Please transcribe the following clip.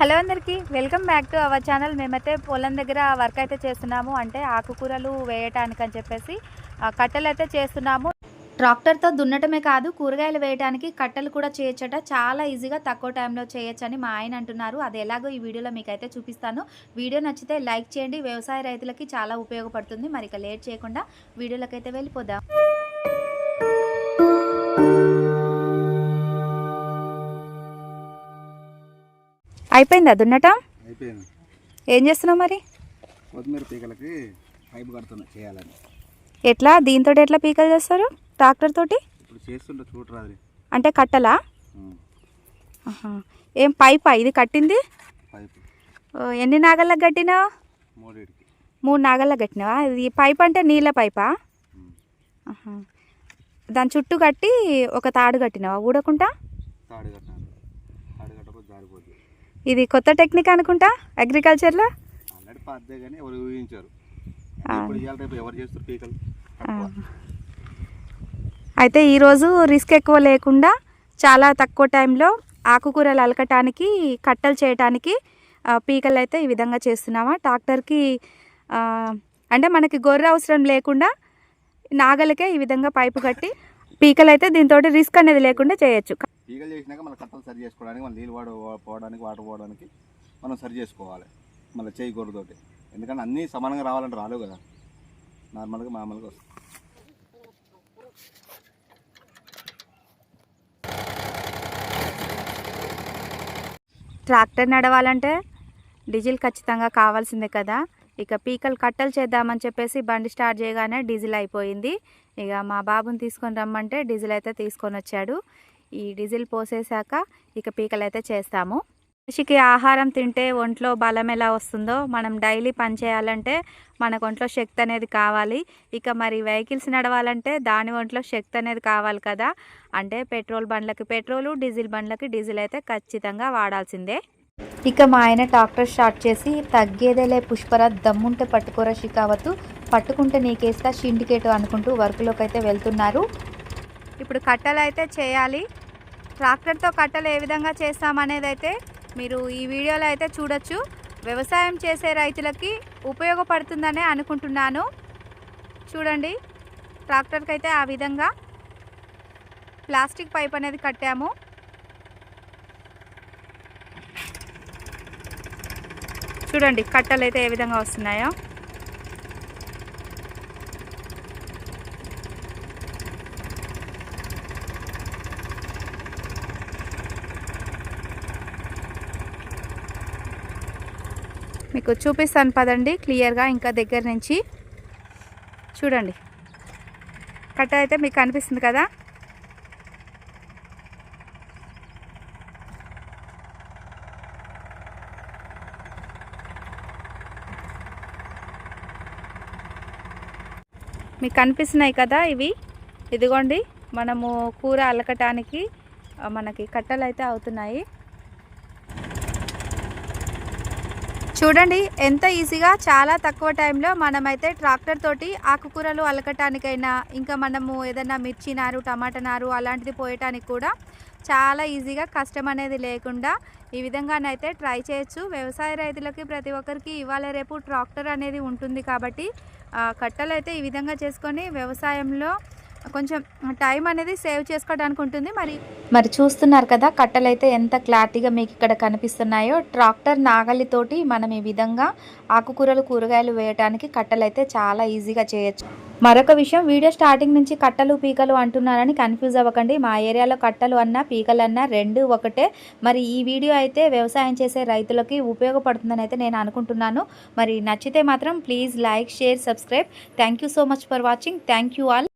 Hello అందరికీ welcome back to our channel. మేమైతే పొలం దగ్గర వర్క్ అయితే చేస్తున్నాము. అంటే ఆకుకూరలు వేయటానికి అని చెప్పేసి కట్టెలు అయితే చేస్తున్నాము. ట్రాక్టర్తో దున్నటమే కాదు కూరగాయలు వేయడానికి కట్టెలు కూడా చేయొచ్చట. చాలా ఈజీగా తక్కువ టైంలో చేయొచ్చని మా ఆయన అంటున్నారు. అది ఎలాగో ఈ వీడియోలో మీకు అయితే చూపిస్తాను. వీడియో నచ్చితే లైక్ చేయండి. వ్యవసాయ రైతులకి చాలా ఉపయోగపడుతుంది. మరి ఇక లేట్ చేయకుండా వీడియోలకైతే అయితే వెళ్ళిపోదాం. అయిపోయిందా దున్నటం? అయిపోయింది. ఏం చేస్తున్నావు మరి? కొత్తిమీర పీకలకి పైపు కడుతున్నా చేయాలని. ఎట్లా? దీంతో ఎట్లా పీకలు చేస్తారు? ట్రాక్టర్ తోటి? ఇప్పుడు చేస్తుంటే చూడరాదు అంటే కట్టలా. ఏం పైపా? ఇది కట్టింది? పైపు. ఎన్ని నాగళ్ళకి కట్టినావు? మూడింటికి మూడు నాగళ్ళకి కట్టినావా? ఇది పైప్ అంటే నీళ్ళ పైపా. దాని చుట్టూ కట్టి ఒక తాడు కట్టినావా? ఊడకుండా తాడు కట్టాలి. తాడు కట్టకపోతే జారిపోతుంది ఇది కొత్త టెక్నిక్ అనుకుంటా? అగ్రికల్చర్లో. అయితే ఈరోజు రిస్క్ ఎక్కువ లేకుండా చాలా తక్కువ టైంలో ఆకుకూరలు అలకటానికి కట్టలు చేయటానికి పీకలు అయితే ఈ విధంగా చేస్తున్నామా? ట్రాక్టర్కి అంటే మనకి గొర్రె అవసరం లేకుండా నాగలకే ఈ విధంగా పైపు కట్టి పీకలు అయితే దీంతో రిస్క్ అనేది లేకుండా చేయొచ్చు. తీగలు చేసినాక మన కట్టలు సరి చేసుకోవడానికి మన నీళ్ళు వాడు పోవడానికి వాటర్ పోవడానికి మనం సరి చేసుకోవాలి మళ్ళీ చేయి కూరతోటి ఎందుకంటే అన్నీ సమానంగా రావాలంటే రాలేవు కదా. నార్మల్గా మామూలుగా వస్తుంది. ట్రాక్టర్ నడవాలంటే డీజిల్ ఖచ్చితంగా కావాల్సిందే కదా. ఇక పీకలు కట్టలు చేద్దామని చెప్పేసి బండి స్టార్ట్ చేయగానే డీజిల్ అయిపోయింది. ఇక మా బాబుని తీసుకొని రమ్మంటే డీజిల్ అయితే తీసుకొని వచ్చాడు. ఈ డీజిల్ పోసేసాక ఇక పీకలు అయితే చేస్తాము. మనిషికి ఆహారం తింటే ఒంట్లో బలం ఎలా వస్తుందో మనం డైలీ పని చేయాలంటే మనకు ఒంట్లో శక్తి అనేది కావాలి. ఇక మరి వెహికల్స్ నడవాలంటే దాని ఒంట్లో శక్తి అనేది కావాలి కదా. అంటే పెట్రోల్ బండ్లకి పెట్రోలు డీజిల్ బండ్లకి డీజిల్ అయితే ఖచ్చితంగా వాడాల్సిందే. ఇక మా ఆయన ట్రాక్టర్ స్టార్ట్ చేసి తగ్గేదేలే పుష్పరా దమ్ముంటే పట్టుకోరా షికావత్తు పట్టుకుంటే నీకేస్తా షిండికేటు అనుకుంటూ వర్క్లోకి అయితే వెళ్తున్నారు. ఇప్పుడు కట్టలు అయితే చేయాలి. ట్రాక్టర్తో కట్టలు ఏ విధంగా చేస్తామనేది అయితే మీరు ఈ వీడియోలో అయితే చూడొచ్చు. వ్యవసాయం చేసే రైతులకి ఉపయోగపడుతుందనే అనుకుంటున్నాను. చూడండి ట్రాక్టర్కి అయితే ఆ విధంగా ప్లాస్టిక్ పైప్ అనేది కట్టాము. చూడండి కట్టలు అయితే ఏ విధంగా వస్తున్నాయో. మీకు చూపిస్తాను పదండి క్లియర్గా ఇంకా దగ్గర నుంచి. చూడండి. కట్ట అయితే మీకు కనిపిస్తుంది కదా? మీకు కనిపిస్తున్నాయి కదా ఇవి? ఇదిగోండి మనము కూర అలకటానికి మనకి కట్టలు అయితే అవుతున్నాయి. చూడండి ఎంత ఈజీగా చాలా తక్కువ టైంలో మనమైతే ట్రాక్టర్ తోటి ఆకుకూరలు అలకటానికైనా ఇంకా మనము ఏదైనా మిర్చి నారు టమాటా నారు అలాంటిది పోయటానికి కూడా చాలా ఈజీగా కష్టం అనేది లేకుండా ఈ విధంగానైతే ట్రై చేయొచ్చు. వ్యవసాయ రైతులకి ప్రతి ఒక్కరికి ఇవాళ రేపు ట్రాక్టర్ అనేది ఉంటుంది కాబట్టి కట్టలు అయితే ఈ విధంగా చేసుకొని వ్యవసాయంలో కొంచెం టైం అనేది సేవ్ చేసుకోవడానికి ఉంటుంది. మరి మరి చూస్తున్నారు కదా కట్టలైతే ఎంత క్లారిటీగా మీకు ఇక్కడ కనిపిస్తున్నాయో. ట్రాక్టర్ నాగలితోటి మనం ఈ విధంగా ఆకుకూరలు కూరగాయలు వేయడానికి కట్టలైతే చాలా ఈజీగా చేయొచ్చు. మరొక విషయం వీడియో స్టార్టింగ్ నుంచి కట్టలు పీకలు అంటున్నారని కన్ఫ్యూజ్ అవ్వకండి. మా ఏరియాలో కట్టలు అన్నా పీకలు అన్నా రెండు ఒకటే. మరి ఈ వీడియో అయితే వ్యవసాయం చేసే రైతులకి ఉపయోగపడుతుందని అయితే నేను అనుకుంటున్నాను. మరి నచ్చితే మాత్రం please like share subscribe. Thank you so much for watching. Thank you all.